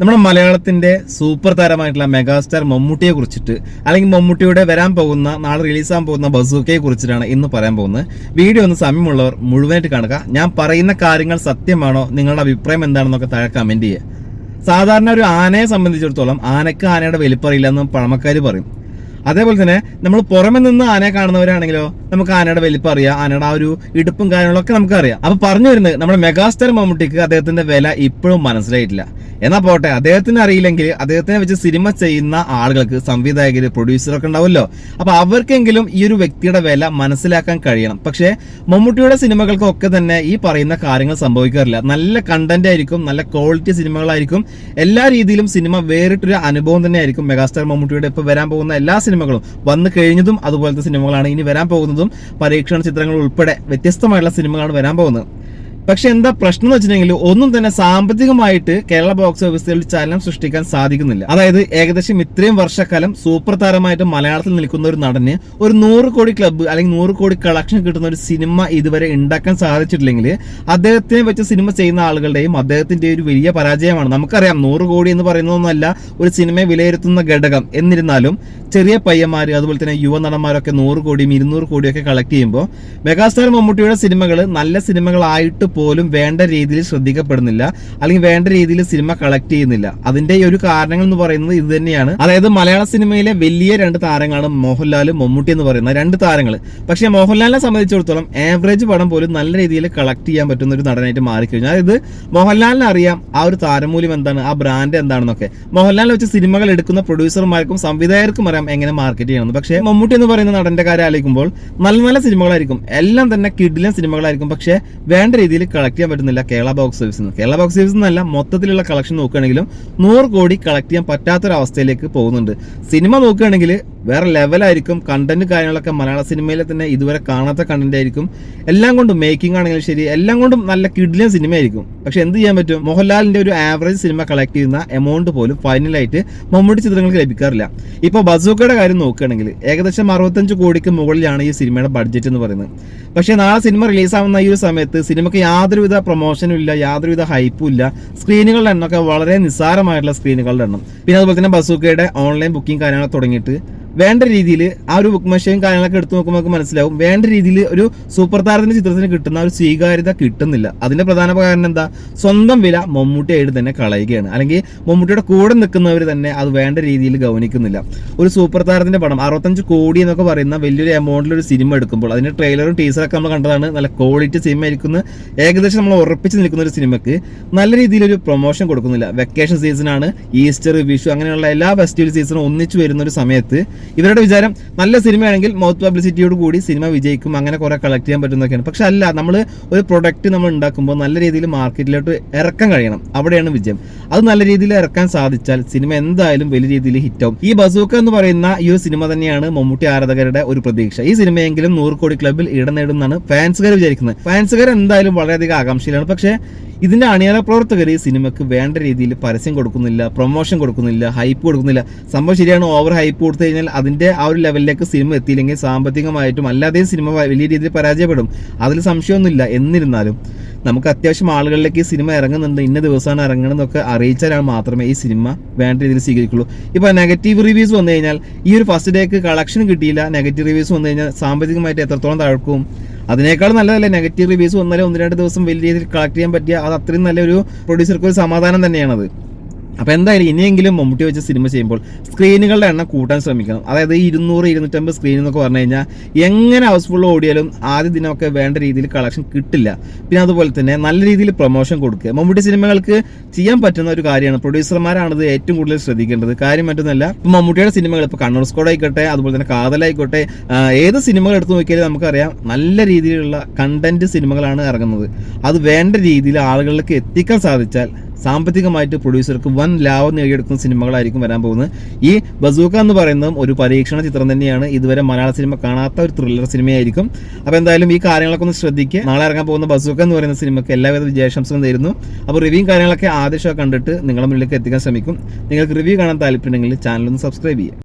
നമ്മുടെ മലയാളത്തിന്റെ super താരമായിട്ടുള്ള megastar മമ്മൂട്ടിയെ കുറിച്ചിട്ട് അല്ലെങ്കിൽ മമ്മൂട്ടിയുടെ വരാൻ പോകുന്ന നാളെ റിലീസാകാൻ പോകുന്ന ബസൂക്കയെ കുറിച്ചിട്ടാണ് ഇന്ന് പറയാൻ പോകുന്നത്. വീഡിയോ ഒന്ന് സമയമുള്ളവർ മുഴുവനായിട്ട് കാണുക. ഞാൻ പറയുന്ന കാര്യങ്ങൾ സത്യമാണോ? നിങ്ങളുടെ അഭിപ്രായം എന്താണെന്നൊക്കെ താഴെ കമന്റ് ചെയ്യുക. സാധാരണ ഒരു ആനയെ സംബന്ധിച്ചിടത്തോളം ആനക്ക് ആനയുടെ വലിപ്പറിയില്ലെന്ന് പഴമക്കാർ പറയും. അതേപോലെ തന്നെ നമ്മൾ പുറമെ നിന്ന് ആനയെ കാണുന്നവരാണെങ്കിലോ നമുക്ക് ആനയുടെ വലിപ്പം അറിയാം ആനയുടെ ആ ഒരു ഇടുപ്പും കാര്യങ്ങളൊക്കെ നമുക്ക് അറിയാം. അപ്പൊ പറഞ്ഞു വരുന്നത് നമ്മുടെ മെഗാസ്റ്റാർ മമ്മൂട്ടിക്ക് അദ്ദേഹത്തിന്റെ വില ഇപ്പോഴും മനസ്സിലായിട്ടില്ല. എന്നാ പോട്ടെ അദ്ദേഹത്തിന് അറിയില്ലെങ്കിൽ അദ്ദേഹത്തിനെ വെച്ച് സിനിമ ചെയ്യുന്ന ആളുകൾക്ക് സംവിധായകർ പ്രൊഡ്യൂസറൊക്കെ ഉണ്ടാവുമല്ലോ. അപ്പൊ അവർക്കെങ്കിലും ഈ ഒരു വ്യക്തിയുടെ വില മനസ്സിലാക്കാൻ കഴിയണം. പക്ഷേ മമ്മൂട്ടിയുടെ സിനിമകൾക്കൊക്കെ തന്നെ ഈ പറയുന്ന കാര്യങ്ങൾ സംഭവിക്കാറില്ല. നല്ല കണ്ടന്റ് ആയിരിക്കും നല്ല ക്വാളിറ്റി സിനിമകളായിരിക്കും. എല്ലാ രീതിയിലും സിനിമ വേറിട്ടൊരു അനുഭവം തന്നെയായിരിക്കും മെഗാസ്റ്റാർ മമ്മൂട്ടിയുടെ ഇപ്പൊ വരാൻ പോകുന്ന എല്ലാ സിനിമകളും വന്നു കഴിഞ്ഞതും അതുപോലത്തെ സിനിമകളാണ് ഇനി വരാൻ പോകുന്നതും. പരീക്ഷണ ചിത്രങ്ങൾ ഉൾപ്പെടെ വ്യത്യസ്തമായുള്ള സിനിമകളാണ് വരാൻ പോകുന്നത്. പക്ഷെ എന്താ പ്രശ്നം എന്ന് വെച്ചിട്ടുണ്ടെങ്കിൽ ഒന്നും തന്നെ സാമ്പത്തികമായിട്ട് കേരള ബോക്സ് ഓഫീസിൽ ചലനം സൃഷ്ടിക്കാൻ സാധിക്കുന്നില്ല. അതായത് ഏകദേശം ഇത്രയും വർഷക്കാലം സൂപ്പർ താരമായിട്ട് മലയാളത്തിൽ നിൽക്കുന്ന ഒരു നടന് ഒരു നൂറ് കോടി ക്ലബ്ബ് അല്ലെങ്കിൽ നൂറ് കോടി കളക്ഷൻ കിട്ടുന്ന ഒരു സിനിമ ഇതുവരെ ഉണ്ടാക്കാൻ സാധിച്ചിട്ടില്ലെങ്കിൽ അദ്ദേഹത്തിനെ വെച്ച് സിനിമ ചെയ്യുന്ന ആളുകളുടെയും അദ്ദേഹത്തിന്റെ ഒരു വലിയ പരാജയമാണ്. നമുക്കറിയാം നൂറ് കോടി എന്ന് പറയുന്നതൊന്നുമല്ല ഒരു സിനിമയെ വിലയിരുത്തുന്ന ഘടകം. എന്നിരുന്നാലും ചെറിയ പയ്യന്മാർ അതുപോലെ തന്നെ യുവ നടന്മാരൊക്കെ നൂറ് കോടിയും ഇരുന്നൂറ് കോടിയൊക്കെ കളക്ട് ചെയ്യുമ്പോൾ മെഗാസ്റ്റാർ മമ്മൂട്ടിയുടെ സിനിമകൾ നല്ല സിനിമകളായിട്ട് പോലും വേണ്ട രീതിയിൽ ശ്രദ്ധിക്കപ്പെടുന്നില്ല അല്ലെങ്കിൽ വേണ്ട രീതിയിൽ സിനിമ കളക്ട് ചെയ്യുന്നില്ല. അതിന്റെ ഒരു കാരണങ്ങൾ എന്ന് പറയുന്നത് ഇത് തന്നെയാണ്. അതായത് മലയാള സിനിമയിലെ വലിയ രണ്ട് താരങ്ങളാണ് മോഹൻലാലും മമ്മൂട്ടി എന്ന് പറയുന്ന രണ്ട് താരങ്ങൾ പക്ഷേ മോഹൻലാലിനെ സംബന്ധിച്ചിടത്തോളം ആവറേജ് പടം പോലും നല്ല രീതിയിൽ കളക്ട് ചെയ്യാൻ പറ്റുന്ന ഒരു നടനായിട്ട് മാറിക്കഴിഞ്ഞു. അതായത് മോഹൻലാലിനെ അറിയാം ആ ഒരു താരമൂല്യം എന്താണ് ആ ബ്രാൻഡ് എന്താണെന്നൊക്കെ. മോഹൻലാലിനെ വെച്ച് സിനിമകൾ എടുക്കുന്ന പ്രൊഡ്യൂസർമാർക്കും സംവിധായകർക്കും അറിയാം എങ്ങനെ മാർക്കറ്റ് ചെയ്യണം പക്ഷേ മമ്മൂട്ടി എന്ന് പറയുന്ന നടന്റെ കാര്യം ആലോചിക്കുമ്പോൾ നല്ല നല്ല സിനിമകളായിരിക്കും. എല്ലാം തന്നെ കിഡിലും സിനിമകളായിരിക്കും. പക്ഷേ വേണ്ട രീതിയിൽ കളക്ട് ചെയ്യാൻ പറ്റുന്നില്ല കേരള ബോക്സ് ഓഫീസിൽ നിന്ന് കേരള ബോക്സ് ഓഫീസിൽ നിന്നല്ല മൊത്തത്തിലുള്ള കളക്ഷൻ നോക്കുകയാണെങ്കിലും നൂറ് കോടി കളക്ട് ചെയ്യാൻ പറ്റാത്തൊരവസ്ഥയിലേക്ക് പോകുന്നുണ്ട്. സിനിമ നോക്കുകയാണെങ്കിൽ വേറെ ലെവലായിരിക്കും കണ്ടന്റ് കാര്യങ്ങളൊക്കെ മലയാള സിനിമയിലെ തന്നെ ഇതുവരെ കാണാത്ത കണ്ടന്റ് ആയിരിക്കും. എല്ലാം കൊണ്ടും മേക്കിംഗ് ആണെങ്കിലും ശരി എല്ലാം കൊണ്ടും നല്ല കിഡിലൻ സിനിമയായിരിക്കും പക്ഷെ എന്ത് ചെയ്യാൻ പറ്റും? മോഹൻലാലിന്റെ ഒരു ആവറേജ് സിനിമ കളക്ട് ചെയ്യുന്ന എമൗണ്ട് പോലും ഫൈനലായിട്ട് മമ്മൂട്ടി ചിത്രങ്ങൾക്ക് ലഭിക്കാറില്ല. ഇപ്പോൾ ബസൂക്കയുടെ കാര്യം നോക്കുകയാണെങ്കിൽ ഏകദേശം അറുപത്തഞ്ച് കോടിക്ക് മുകളിലാണ് ഈ സിനിമയുടെ ബഡ്ജറ്റ് എന്ന് പറയുന്നത്. പക്ഷേ നാളെ സിനിമ റിലീസാവുന്ന ഈ ഒരു സമയത്ത് സിനിമയ്ക്ക് യാതൊരുവിധ പ്രൊമോഷനും ഇല്ല യാതൊരുവിധ ഹൈപ്പും ഇല്ല. സ്ക്രീനുകളുടെ എണ്ണമൊക്കെ വളരെ നിസ്സാരമായിട്ടുള്ള സ്ക്രീനുകളുടെ എണ്ണം. പിന്നെ അതുപോലെ തന്നെ ബസൂക്കയുടെ ഓൺലൈൻ ബുക്കിംഗ് കാര്യങ്ങളൊക്കെ തുടങ്ങിയിട്ട് വേണ്ട രീതിയിൽ ആ ഒരു ബുക്ക് മെഷീൻ കാര്യങ്ങളൊക്കെ എടുത്തു നോക്കുമ്പോൾ നമുക്ക് മനസ്സിലാവും. വേണ്ട രീതിയിൽ ഒരു സൂപ്പർ താരത്തിന്റെ ചിത്രത്തിന് കിട്ടുന്ന ഒരു സ്വീകാര്യത കിട്ടുന്നില്ല. അതിന്റെ പ്രധാന കാരണം എന്താ? സ്വന്തം വില മമ്മൂട്ടിയായിട്ട് തന്നെ കളയുകയാണ്. അല്ലെങ്കിൽ മമ്മൂട്ടിയുടെ കൂടെ നിൽക്കുന്നവർ തന്നെ അത് വേണ്ട രീതിയിൽ ഗവനിക്കുന്നില്ല ഒരു സൂപ്പർ താരത്തിന്റെ പടം അറുപത്തഞ്ച് കോടി എന്നൊക്കെ പറയുന്ന വലിയൊരു എമൗണ്ടിൽ ഒരു സിനിമ എടുക്കുമ്പോൾ അതിന്റെ ട്രെയിലറും ടീസറൊക്കെ നമ്മൾ കണ്ടതാണ്. നല്ല ക്വാളിറ്റി സിനിമ ആയിരിക്കുന്ന. ഏകദേശം നമ്മൾ ഉറപ്പിച്ച് നിൽക്കുന്ന ഒരു സിനിമക്ക് നല്ല രീതിയിൽ ഒരു പ്രൊമോഷൻ കൊടുക്കുന്നില്ല. വെക്കേഷൻ സീസണാണ് ഈസ്റ്റർ വിഷു അങ്ങനെയുള്ള എല്ലാ ഫെസ്റ്റിവൽ സീസണും ഒന്നിച്ചു വരുന്ന ഒരു സമയത്ത് ഇവരുടെ വിചാരം നല്ല സിനിമയാണെങ്കിൽ മൗത്ത് പബ്ലിസിറ്റിയോട് കൂടി സിനിമ വിജയിക്കും അങ്ങനെ കുറെ കളക്ട് ചെയ്യാൻ പറ്റുന്നതൊക്കെയാണ്. പക്ഷെ അല്ല നമ്മൾ ഒരു പ്രൊഡക്റ്റ് നമ്മൾ ഉണ്ടാക്കുമ്പോൾ നല്ല രീതിയിൽ മാർക്കറ്റിലോട്ട് ഇറക്കാൻ കഴിയണം. അവിടെയാണ് വിജയം. അത് നല്ല രീതിയിൽ ഇറക്കാൻ സാധിച്ചാൽ സിനിമ എന്തായാലും വലിയ രീതിയിൽ ഹിറ്റാവും. ഈ ബസൂക്ക എന്ന് പറയുന്ന ഈ ഒരു സിനിമ തന്നെയാണ് മമ്മൂട്ടി ആരാധകരുടെ ഒരു പ്രതീക്ഷ. ഈ സിനിമയെങ്കിലും നൂറ് കോടി ക്ലബിൽ ഇടം നേടുമെന്നാണ് ഫാൻസുകാർ വിചാരിക്കുന്നത്. ഫാൻസുകാർ എന്തായാലും വളരെയധികം ആകാംക്ഷയിലാണ്. പക്ഷേ ഇതിന്റെ അണിയറ പ്രവർത്തകർ ഈ സിനിമക്ക് വേണ്ട രീതിയിൽ പരസ്യം കൊടുക്കുന്നില്ല പ്രൊമോഷൻ കൊടുക്കുന്നില്ല ഹൈപ്പ് കൊടുക്കുന്നില്ല. സംഭവം ശരിയാണ് ഓവർ ഹൈപ്പ് കൊടുത്തു കഴിഞ്ഞാൽ അതിന്റെ ആ ഒരു ലെവലിലേക്ക് സിനിമ എത്തിയില്ലെങ്കിൽ സാമ്പത്തികമായിട്ടും അല്ലാതെയും സിനിമ വലിയ രീതിയിൽ പരാജയപ്പെടും. അതിൽ സംശയമൊന്നുമില്ല. എന്നിരുന്നാലും നമുക്ക് അത്യാവശ്യം ആളുകളിലേക്ക് ഈ സിനിമ ഇറങ്ങുന്നുണ്ട്. ഇന്ന ദിവസമാണ് ഇറങ്ങണമെന്നൊക്കെ അറിയിച്ചാൽ മാത്രമേ ഈ സിനിമ വേണ്ട രീതിയിൽ സ്വീകരിക്കുള്ളൂ. ഇപ്പൊ നെഗറ്റീവ് റിവ്യൂസ് വന്നു കഴിഞ്ഞാൽ ഈ ഒരു ഫസ്റ്റ് ഡേക്ക് കളക്ഷൻ കിട്ടിയില്ല. നെഗറ്റീവ് റിവ്യൂസ് വന്നു കഴിഞ്ഞാൽ സാമ്പത്തികമായിട്ട് എത്രത്തോളം താഴ്ക്കും? അതിനേക്കാൾ നല്ലതല്ലേ നെഗറ്റീവ് റിവ്യൂസ് വന്നാലും ഒന്ന് രണ്ട് ദിവസം വലിയ രീതിയിൽ കളക്ട് ചെയ്യാൻ പറ്റിയ അത് അത്രയും നല്ലൊരു പ്രൊഡ്യൂസർക്ക് ഒരു സമാധാനം തന്നെയാണത്. അപ്പോൾ എന്തായാലും ഇനിയെങ്കിലും മമ്മൂട്ടി വെച്ച് സിനിമ ചെയ്യുമ്പോൾ സ്ക്രീനുകളുടെ എണ്ണം കൂട്ടാൻ ശ്രമിക്കണം. അതായത് ഇരുന്നൂറ് ഇരുന്നൂറ്റമ്പത് സ്ക്രീൻ എന്നൊക്കെ പറഞ്ഞു കഴിഞ്ഞാൽ എങ്ങനെ ഹൗസ്ഫുൾ ഓടിയാലും ആദ്യ ദിനമൊക്കെ വേണ്ട രീതിയിൽ കളക്ഷൻ കിട്ടില്ല. പിന്നെ അതുപോലെ തന്നെ നല്ല രീതിയിൽ പ്രൊമോഷൻ കൊടുക്കുക. മമ്മൂട്ടി സിനിമകൾക്ക് ചെയ്യാൻ പറ്റുന്ന ഒരു കാര്യമാണ്. പ്രൊഡ്യൂസർമാരാണ് ഇത് ഏറ്റവും കൂടുതൽ ശ്രദ്ധിക്കേണ്ടത്. കാര്യം മറ്റൊന്നല്ല ഇപ്പോൾ മമ്മൂട്ടിയുടെ സിനിമകൾ ഇപ്പോൾ കണ്ണൂർ സ്കോഡ് ആയിക്കോട്ടെ അതുപോലെ തന്നെ കാതലായിക്കോട്ടെ ഏത് സിനിമകൾ എടുത്തു നോക്കിയാലും നമുക്കറിയാം നല്ല രീതിയിലുള്ള കണ്ടന്റ് സിനിമകളാണ് ഇറങ്ങുന്നത്. അത് വേണ്ട രീതിയിൽ ആളുകളിലേക്ക് എത്തിക്കാൻ സാധിച്ചാൽ സാമ്പത്തികമായിട്ട് പ്രൊഡ്യൂസർക്ക് വൻ ലാഭം നേടിയെടുക്കുന്ന സിനിമകളായിരിക്കും വരാൻ പോകുന്നത്. ഈ ബസൂക്ക എന്ന് പറയുന്നതും ഒരു പരീക്ഷണ ചിത്രം തന്നെയാണ്. ഇതുവരെ മലയാള സിനിമ കാണാത്ത ഒരു ത്രില്ലർ സിനിമയായിരിക്കും. അപ്പോൾ എന്തായാലും ഈ കാര്യങ്ങളൊക്കെ ഒന്ന് ശ്രദ്ധിക്കുക. നാളെ ഇറങ്ങാൻ പോകുന്ന ബസൂക്ക എന്ന് പറയുന്ന സിനിമയ്ക്ക് എല്ലാവിധ വിജയാശംസകളും നേരുന്നു. അപ്പോൾ റിവ്യൂ കാര്യങ്ങളൊക്കെ ആദ്യം കണ്ടിട്ട് നിങ്ങളുടെ മുന്നിലേക്ക് എത്തിക്കാൻ ശ്രമിക്കും. നിങ്ങൾക്ക് റിവ്യൂ കാണാൻ താല്പര്യമുണ്ടെങ്കിൽ ചാനലൊന്ന് സബ്സ്ക്രൈബ് ചെയ്യുക.